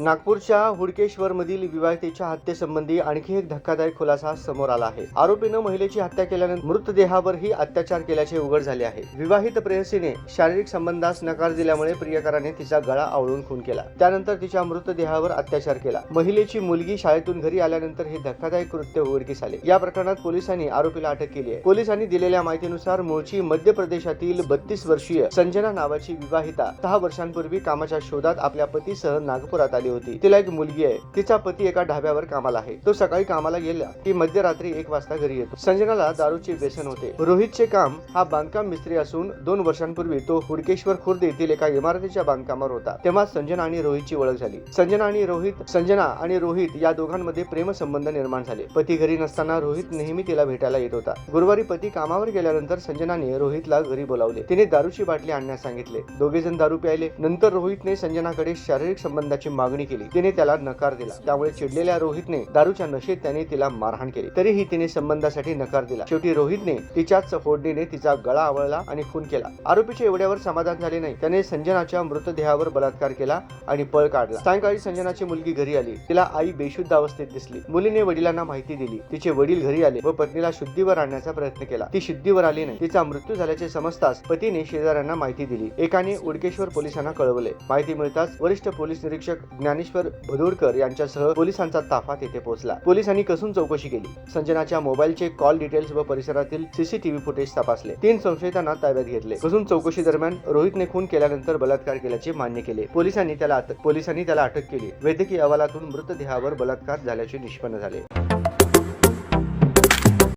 नागपूरच्या हुडकेश्वर मधील विवाहितेच्या हत्येसंबंधी आणखी एक धक्कादायक खुलासा समोर आला आहे. आरोपीनं महिलेची हत्या केल्यानंतर मृतदेहावरही अत्याचार केल्याचे उघड झाले आहे. विवाहित प्रेयसीने शारीरिक संबंधास नकार दिल्यामुळे प्रियकराने तिचा गळा आवळून खून केला. त्यानंतर तिच्या मृतदेहावर अत्याचार केला. महिलेची मुलगी शाळेतून घरी आल्यानंतर हे धक्कादायक कृत्य उघडकीस आले. या प्रकरणात पोलिसांनी आरोपीला अटक केली आहे. पोलिसांनी दिलेल्या माहितीनुसार मूळची मध्य प्रदेशातील बत्तीस वर्षीय संजना नावाची विवाहिता सहा वर्षांपूर्वी कामाच्या शोधात आपल्या पतीसह नागपुरात आली होती. तिला एक मुलगी आहे. तिचा पती एका ढाब्यावर कामाला आहे. तो सकाळी कामाला गेला की मध्यरात्री एक वाजता घरी येतो. संजनाला दारूचे व्यसन होते. रोहितचे काम हा बांधकाम मिस्त्री असून दोन वर्षांपूर्वी तो हुडकेश्वर खुर्द येथील एका इमारतीच्या बांधकामावर होता. तेव्हा संजना आणि रोहितची ओळख झाली. संजना आणि रोहित संजना आणि रोहित या दोघांमध्ये प्रेमसंबंध निर्माण झाले. पती घरी नसताना रोहित नेहमी तिला भेटायला येत होता. गुरुवारी पती कामावर गेल्यानंतर संजनाने रोहितला घरी बोलावले. तिने दारूची बाटली आणण्यास सांगितले. दोघे जण दारू प्यायले. नंतर रोहितने संजनाकडे शारीरिक संबंधाची मागणी केली. तिने त्याला नकार दिला. त्यामुळे चिडलेल्या रोहितने दारूच्या नशेत त्याने तिला मारहाण केली. तरीही तिने संबंधासाठी नकार दिला. शेवटी रोहितने तिच्याच फोडणीने तिचा गळा आवळला आणि खून केला. आरोपीच्या एवढ्यावर समाधान झाले नाही. त्याने संजनाच्या मृतदेहावर बलात्कार केला आणि पळ काढला. सायंकाळी संजनाची मुलगी घरी आली. तिला आई बेशुद्ध अवस्थेत दिसली. मुलीने वडिलांना माहिती दिली. तिचे वडील घरी आले व पत्नीला शुद्धीवर आणण्याचा प्रयत्न केला. ती शुद्धीवर आली नाही. तिचा मृत्यू झाल्याचे समजताच पतीने शेजाऱ्यांना माहिती दिली. एकाने उडकेश्वर पोलिसांना कळवले. माहिती मिळताच वरिष्ठ पोलीस निरीक्षक ज्ञानेश्वर भदोडकर यांच्यासह पोलिसांचा ताफा तेथे पोहोचला. पोलिसांनी कसून चौकशी केली. संजनाच्या मोबाईलचे कॉल डिटेल्स व परिसरातील सीसीटीव्ही फुटेज तपासले. तीन संशयितांना ताब्यात घेतले. कसून चौकशी दरम्यान रोहितने खून केल्यानंतर बलात्कार केल्याचे मान्य केले. पोलिसांनी त्याला अटक पोलिसांनी त्याला अटक केली. वैद्यकीय अहवालातून मृतदेहावर बलात्कार झाल्याचे निष्पन्न झाले.